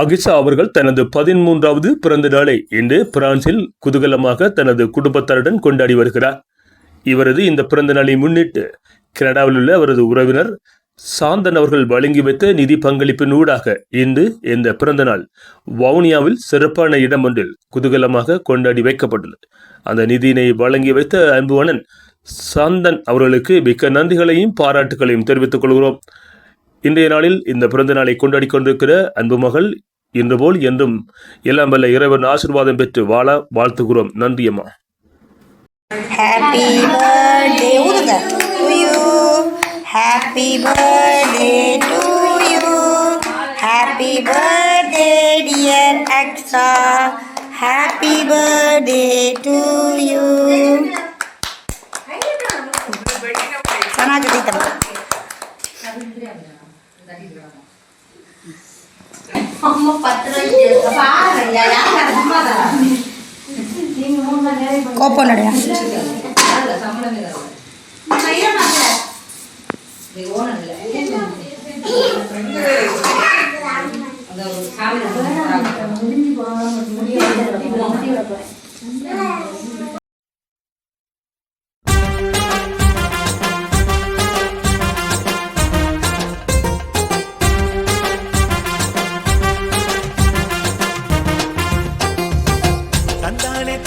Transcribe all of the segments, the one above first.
அகிசா அவர்கள் தனது பதிமூன்றாவது பிறந்த நாளை இன்று பிரான்சில் குதூகலமாக தனது குடும்பத்தாருடன் கொண்டாடி வருகிறார். இவரது இந்த பிறந்த நாளை முன்னிட்டு கனடாவில் உள்ள அவரது உறவினர் சாந்தன் அவர்கள் வழங்கி வைத்த நிதி பங்களிப்பின் ஊடாக இன்று இந்த பிறந்த நாள் வவுனியாவில் சிறப்பான இடம் ஒன்றில் குதூகலமாக கொண்டாடி வைக்கப்பட்டுள்ளது. அந்த நிதியினை வழங்கி வைத்த அன்புவனன் சாந்தன் அவர்களுக்கு மிக்க நன்றிகளையும் பாராட்டுகளையும் தெரிவித்துக் கொள்கிறோம். இன்றைய நாளில் இந்த பிறந்த நாளை கொண்டாடி கொண்டிருக்கிற அன்பு மகள் இன்று போல் என்றும் எல்லாம் வல்ல இறைவன் ஆசீர்வாதம் பெற்று வாழ வாழ்த்துகிறோம் நன்றி அம்மா Happy birthday ஊதுங்க to you. Happy birthday to you. Happy birthday dear Aksa. Happy அம்மா பத்து ரூபாய்க்கு கோப்பம் நடையா முடிஞ்சு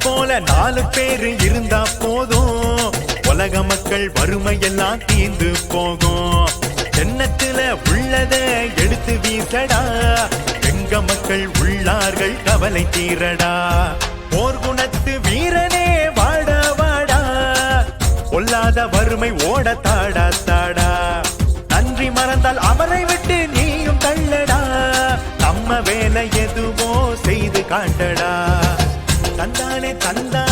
போல நாலு பேரு இருந்தா போதும். உலக மக்கள் வறுமையெல்லாம் தீர்ந்து போகும். எண்ணத்துல உள்ளத எடுத்து வீசடா. எங்க மக்கள் உள்ளார்கள் கவலை தீரடா. போர்குணத்து வீரனே வாடா வாடா. பொல்லாத வறுமை ஓட தாடா தாடா. நன்றி மறந்தால் அவரை விட்டு நீயும் தள்ளடா. நம்ம வேலை எதுவோ செய்து காட்டடா. தந்தானே தந்தானே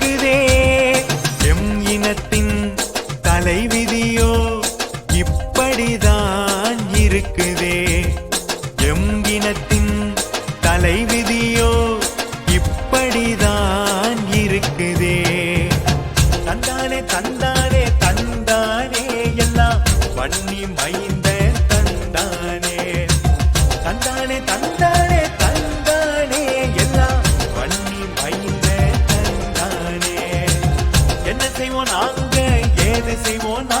இருக்குதே. எங்கினத்தின் தலைவிதியோ இப்படிதான் இருக்குதே. தந்தானே தந்தானே தந்தானே எல்லாம் வன்னி மைந்த தந்தானே. தந்தானே தந்தானே தந்தானே எல்லாம் வன்னி மைந்த தந்தானே. என்ன செய்வோம் நாங்க? ஏது செய்வோம் நாங்க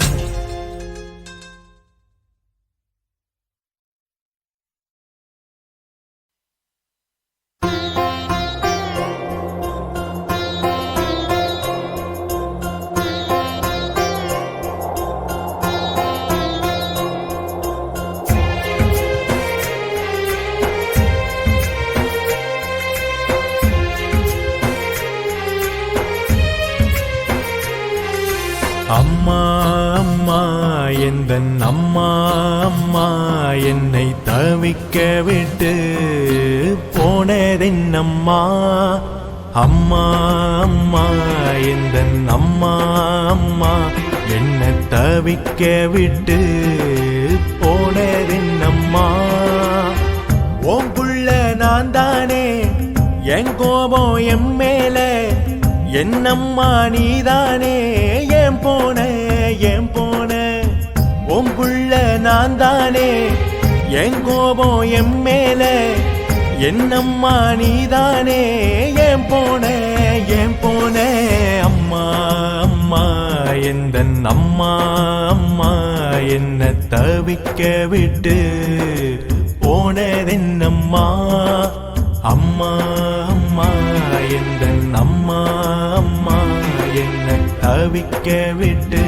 அம்மா அம்மா எந்தன் அம்மா அம்மா என்னை தவிக்க விட்டு போனதென்னம்மா அம்மா. அம்மா அம்மா எந்தன் அம்மா அம்மா என்னை தவிக்க விட்டு போனதென்னம்மா ஓம் புள்ள நான் தானே என் கோபம் என் மேலே என்னம்மா நீதானே? ஏன் போன? ஏன் போன? உன் நான் தானே என் கோபம் என் மேல? என்னம்மா நீதானே? ஏன் போன? ஏன் போன? அம்மா அம்மா எந்த அம்மா அம்மா என்ன தவிக்க விட்டு போனதென்னம்மா? அம்மா எந்த விட்டு